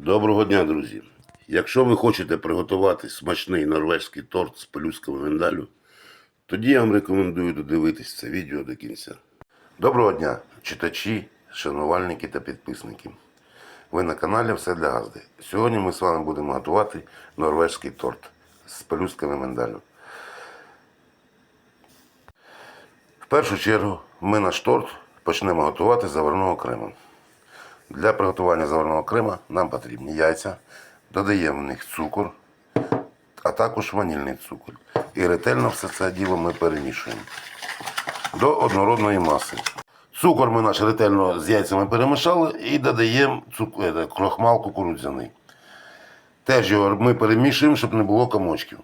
Доброго дня, друзі! Якщо ви хочете приготувати смачний норвезький торт з пелюсками миндалю, тоді я вам рекомендую додивитись це відео до кінця. Доброго дня, читачі, шанувальники та підписники. Ви на каналі Все для Газди. Сьогодні ми з вами будемо готувати норвезький торт з пелюсками миндалю. В першу чергу ми наш торт почнемо готувати з заварного крему. Для приготування заварного крема нам потрібні яйця, додаємо в них цукор, а також ванільний цукор. І ретельно все це діло ми перемішуємо до однородної маси. Цукор ми наш ретельно з яйцями перемішали і додаємо е, крохмал кукурудзяний. Теж його ми перемішуємо, щоб не було комочків.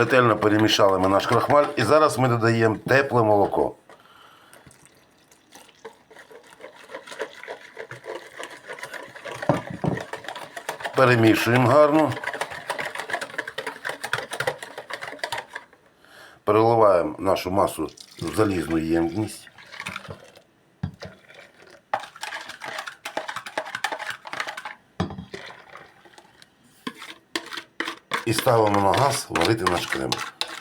Ретельно перемішали ми наш крахмаль і зараз ми додаємо тепле молоко. Перемішуємо гарно. Переливаємо нашу масу в залізну ємність. І ставимо на газ варити наш крем.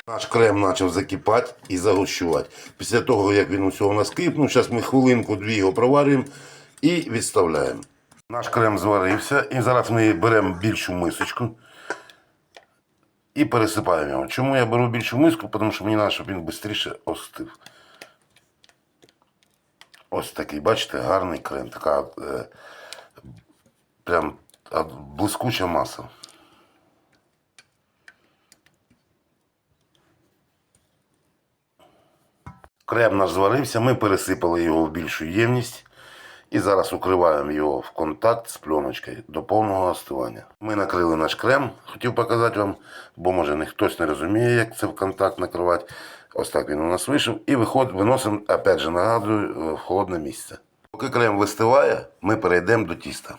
Наш крем почав закипати і загущувати. Після того, як він усього нас кипнув, зараз ми хвилинку-дві його проварюємо і відставляємо. Наш крем зварився і зараз ми беремо більшу мисочку і пересипаємо його. Чому я беру більшу миску? Тому що мені треба, щоб він швидше остив. Ось такий, бачите, гарний крем. Така е, прям блискуча маса. Крем наш зварився, ми пересипали його в більшу ємність і зараз укриваємо його в контакт з пленочкою до повного остивання. Ми накрили наш крем, хотів показати вам, бо може не хтось не розуміє, як це в контакт накривати. Ось так він у нас вийшов. І виход, виносимо, опять же, нагадую, в холодне місце. Поки крем вистиває, ми перейдемо до тіста.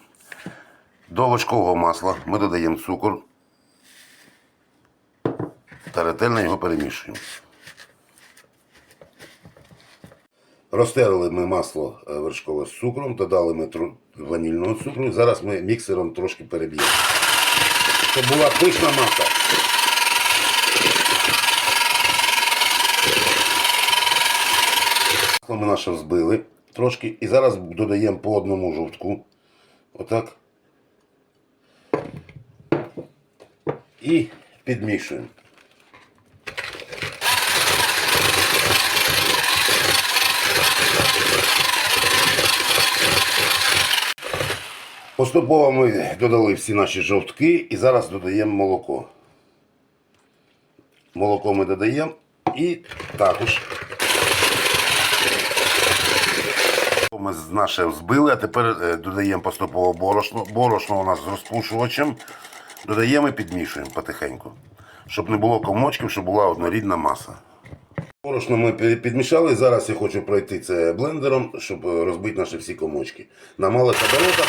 До вершкового масла ми додаємо цукор та ретельно його перемішуємо. Розтерли ми масло е, вершкове з цукром, додали ми ванільного цукру. Зараз ми міксером трошки переб'ємо. Щоб була пишна маса. Масло ми наше взбили трошки і зараз додаємо по одному жовтку. Отак. І підмішуємо. Поступово ми додали всі наші жовтки і зараз додаємо молоко. Молоко ми додаємо і також ми з- наше взбили, а тепер е, додаємо поступово борошно. Борошно у нас з розпушувачем. Додаємо і підмішуємо потихеньку, щоб не було комочків, щоб була однорідна маса. Борошно ми підмішали. Зараз я хочу пройти це блендером, щоб е, розбити наші всі комочки. На малих оборотах.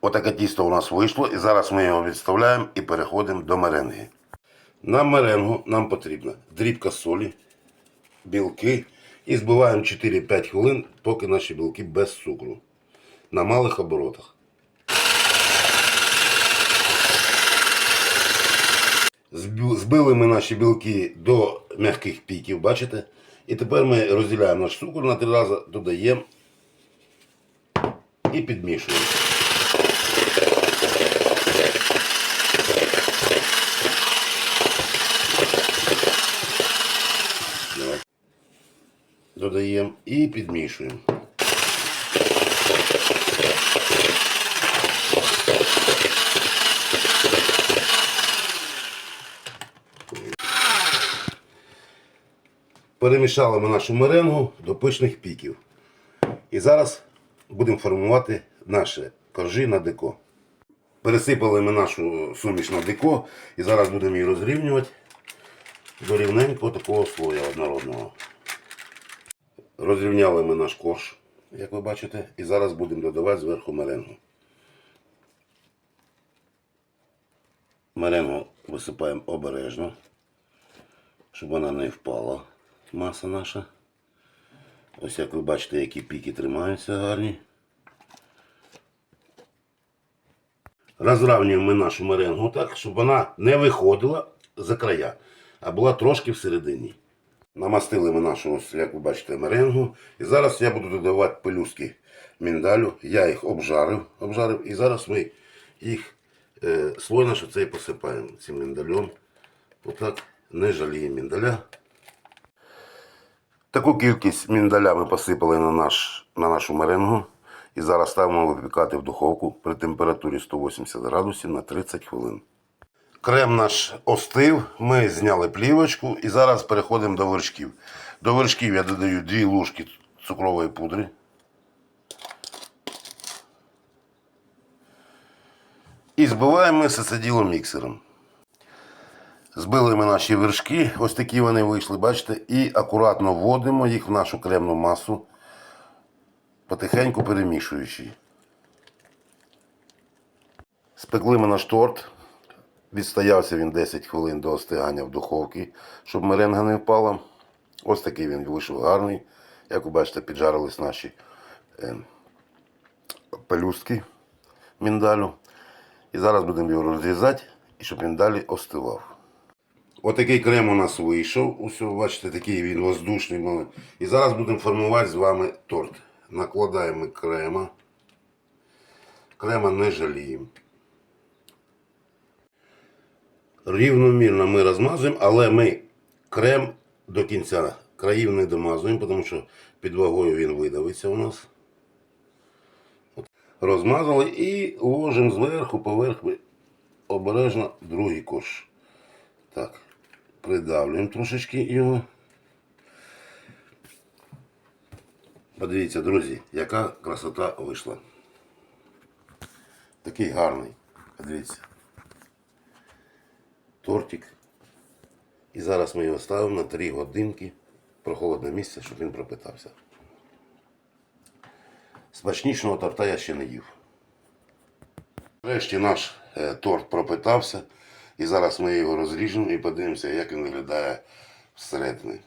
Отаке тісто у нас вийшло, і зараз ми його відставляємо і переходимо до меренги. На меренгу нам потрібна дрібка солі, білки і збиваємо 4-5 хвилин, поки наші білки без цукру. На малих оборотах. Збили ми наші білки до м'яких піків, бачите? І тепер ми розділяємо наш цукор на три рази, додаємо і підмішуємо. Додаємо і підмішуємо. Перемішали ми нашу меренгу до пишних піків. І зараз будемо формувати наше коржі на деко. Пересипали ми нашу суміш на деко і зараз будемо її розрівнювати до рівненького такого слоя однородного. Розрівняли ми наш корж, як ви бачите, і зараз будемо додавати зверху меренгу. Меренгу висипаємо обережно. щоб вона не впала. Маса наша. Ось як ви бачите, які піки тримаються гарні. Розравнюємо нашу меренгу так, щоб вона не виходила за края, а була трошки всередині. Намастили ми нашу, ось, як ви бачите, меренгу. І зараз я буду додавати пелюстки міндалю. Я їх обжарив, обжарив і зараз ми їх е, слой наш оцей посипаємо цим міндалем. Отак не жаліємо міндаля. Таку кількість міндаля ми посипали на, наш, на нашу меренгу. І зараз ставимо випікати в духовку при температурі 180 градусів на 30 хвилин. Крем наш остив, ми зняли плівочку і зараз переходимо до вершків. До вершків я додаю 2 ложки цукрової пудри. І збиваємо ми це діло міксером. Збили ми наші вершки, ось такі вони вийшли, бачите, і акуратно вводимо їх в нашу кремну масу, потихеньку перемішуючи. Спекли ми наш торт. Відстоявся він 10 хвилин до остигання в духовці, щоб меренга не впала. Ось такий він вийшов гарний. Як ви бачите, піджарились наші е, пелюстки міндалю. І зараз будемо його розрізати, і щоб він далі остивав. Отакий крем у нас вийшов. Ось, бачите, такий він воздушний. малий. І зараз будемо формувати з вами торт. Накладаємо крема. Крема не жаліємо. Рівномірно ми розмазуємо, але ми крем до кінця країв не домазуємо, тому що під вагою він видавиться у нас. Розмазали і ложимо зверху, поверх обережно другий корж. Так, придавлюємо трошечки його. Подивіться, друзі, яка красота вийшла. Такий гарний. Подивіться. Тортик. І зараз ми його ставимо на 3 годинки в прохолодне місце, щоб він пропитався. Смачнішого торта я ще не їв. Врешті наш е, торт пропитався. І зараз ми його розріжемо і подивимося, як він виглядає всередині.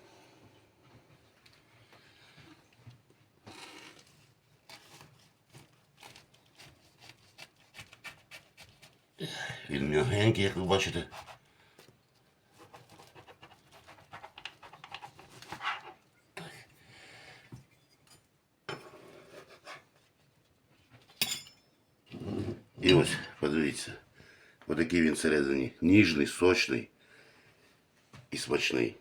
Він м'ягенький, як ви бачите. І ось, подивіться. Отакий він всередині. Ніжний, сочний і смачний.